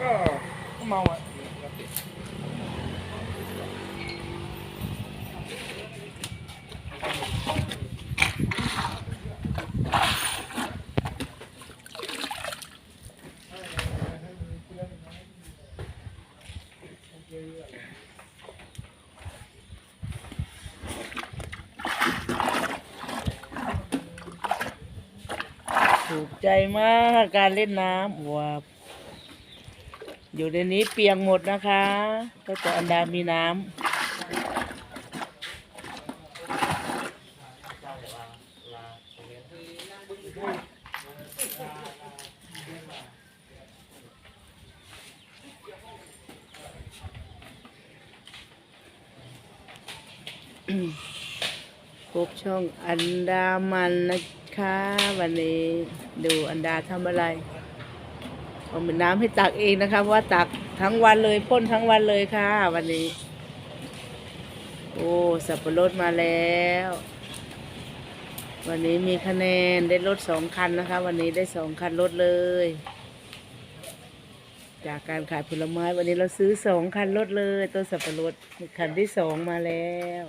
ก็เม ใจมากการเล่นน้ำว้าอยู่ในนี้เปียกหมดนะคะ ก็แต่อันดามีน้ำพบช่องอันดามันนะ คะวันนี้ดูอันดาทำอะไรเอาเป็นน้ำให้ตักเองนะคะเพราะว่าตักทั้งวันเลยพ่นทั้งวันเลยค่ะ วันนี้ โอ้สับปะรดมาแล้ว วันนี้มีคะแนนได้รถสองคันนะคะ วันนี้ได้สองคันรถเลย จากการขายผลไม้วันนี้เราซื้อสองคันรถเลยต้นสับปะรดคันที่สองมาแล้ว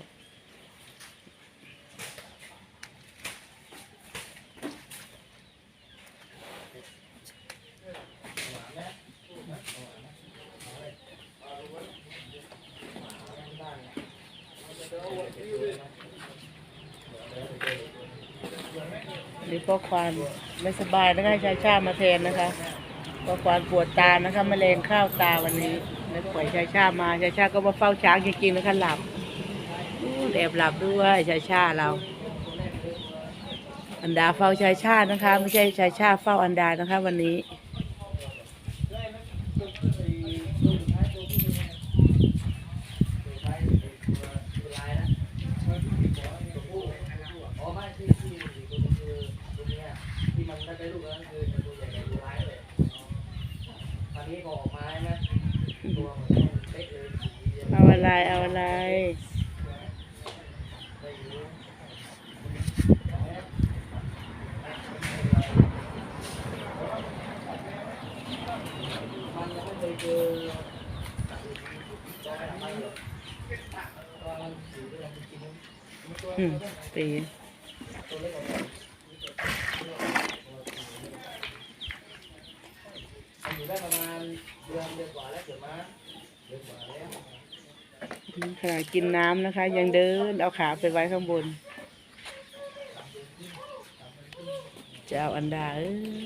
นี่พ่อควานไม่สบายนะคะชายชามาแทนนะคะพ่อควานปวดตานะคะมะเร็งข้าวตาวันนี้แล้วปล่อยชายชามาชายชาก็มาเฝ้าช้างจริงๆนะคะหลับแอบหลับด้วยชายชาเรา อันดาเฝ้าชายชานะคะ ไม่ใช่ชายชาเฝ้าอันดานะคะ วันนี้ อ๋อไม่ที่ที่ตัวคือตัวเนี้ยที่มันได้ไปลูกแล้วคือตัวใหญ่ๆตัวร้ายเลยตอ นนี้ก็ออกมาใช่ไหมตัวเหมือนเล็กเลยสีเอาอะไรเอาอะไรได้อยู่มันยังไม่เคยเจอตัวอะไรไม่เลยตัวมันสีก็ยังกินตัวอืมตีตัวเล็กกว่ามันอยู่ได้ประมาณเดือนเดือนกว่าแล้วเกิดมาเดือนกว่าแล้ว ขณะกินน้ำนะคะ ยังเดินเอาขาไปไว้ข้างบนจะเอาอันดาเอ้ย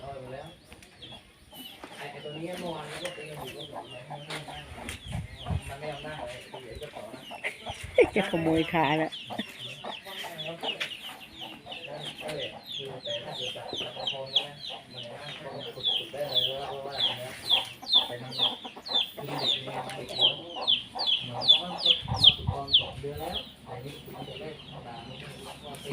เอาไปแล้ว นี้เมื่อวานก็เป็นอยู่ก็บอกมันไม่เอาหน้าเลยเดี๋ยวจะขอจะขโมยขาแล้วก็เลยคือแต่ถ้าเกิดจากตะโพนนี่ยมันก็ขุดได้เลยเพราะว่าเพราะว่าอันเนี้ยเป็นคือเด็กเนี่ยเด็กหัวหมอก็ก็มาฝึกตอนสองเดือนแล้วแต่นี่มันจะได้ธรรมดาไม่ใช่ว่าตี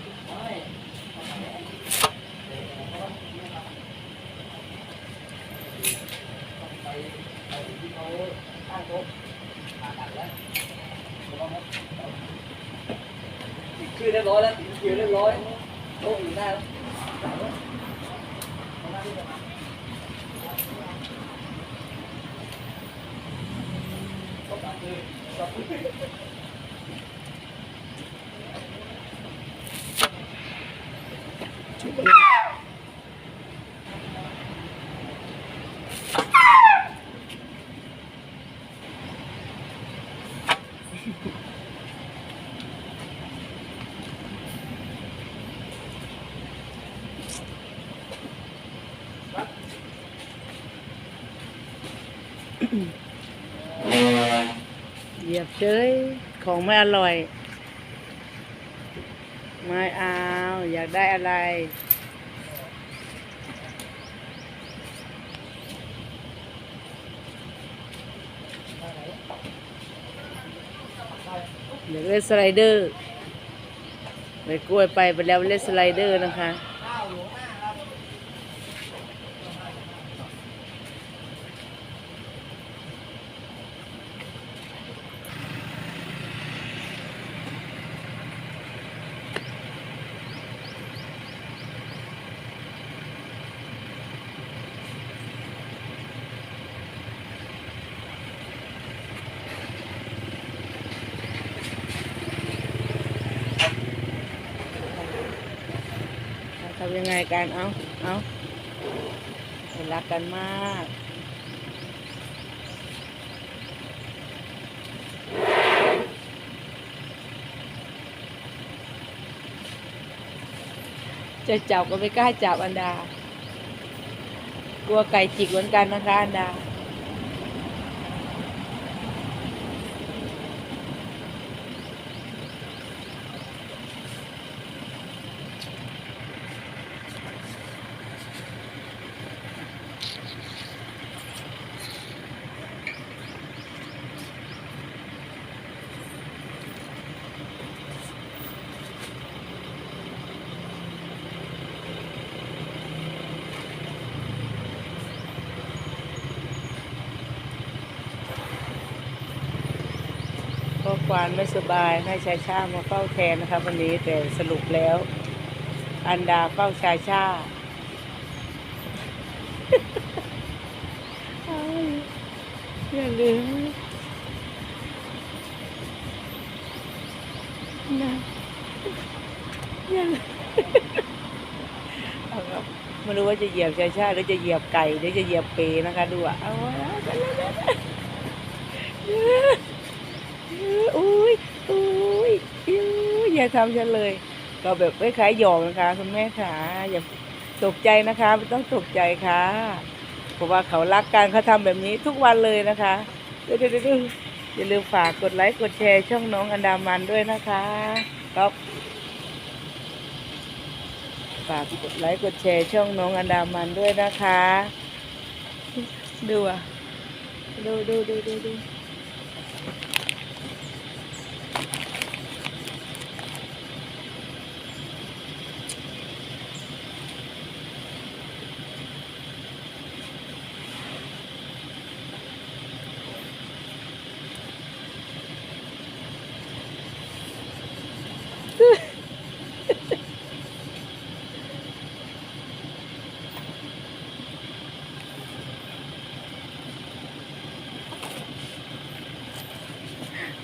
Yeah. ยียบเฉยของไม่อร่อย ไม่เอาอยากได้อะไร อยากเล่นสไลเดอร์ไปกล้วยไปไปแล้วเล่นสไลเดอร์นะคะ ข้าวอยู่ข้างหน้าครับ ทำยังไงกัน เอาเอารักกันมากจะจับก็ไม่กล้าจับอันดา กลัวไก่จิกเหมือนกันนะคะอันดา ก็ ควานไม่สบายให้ชายชามาเฝ้าแทนนะคะวันนี้แต่สรุปแล้ว อันดาเฝ้าชายชาอย่าลืมนะอย่าลืมไม่รู้ว่าจะเหยียบชายชาหรือจะเหยียบไก่หรือจะเหยียบเปนะคะดูอะเอาไว้เอาไปเลย อุ้ยอุ้ยอุ้ยอย่าทำฉันเลย ก็แบบคล้ายหยอกนะคะคุณแม่ขาอย่าตกใจนะคะไม่ต้องตกใจค่ะ เพราะว่าเขารักกันเขาทำแบบนี้ทุกวันเลยนะคะดูดูดูดูอย่าลืมฝากกดไลค์กดแชร์ช่องน้องอันดามันด้วยนะคะก็ฝากกดไลค์กดแชร์ช่องน้องอันดามันด้วยนะคะ ดูอะดูดูดูดูดู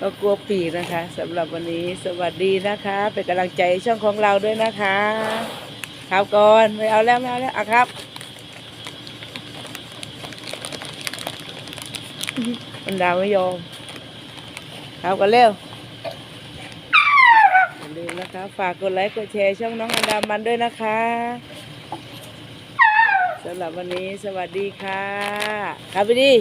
ก็กลัวปีนะคะสำหรับวันนี้สวัสดีนะคะ เป็นกำลังใจช่องของเราด้วยนะคะ ครับก่อนไม่เอาแล้วไม่เอาแล้วอะครับมันดาวไม่ยอมครับกันเร็วอย่าลืมนะคะ ฝากกดไลค์กดแชร์ช่องน้องอันดามันด้วยนะคะสำหรับวันนี้สวัสดีค่ะ ครับไปดี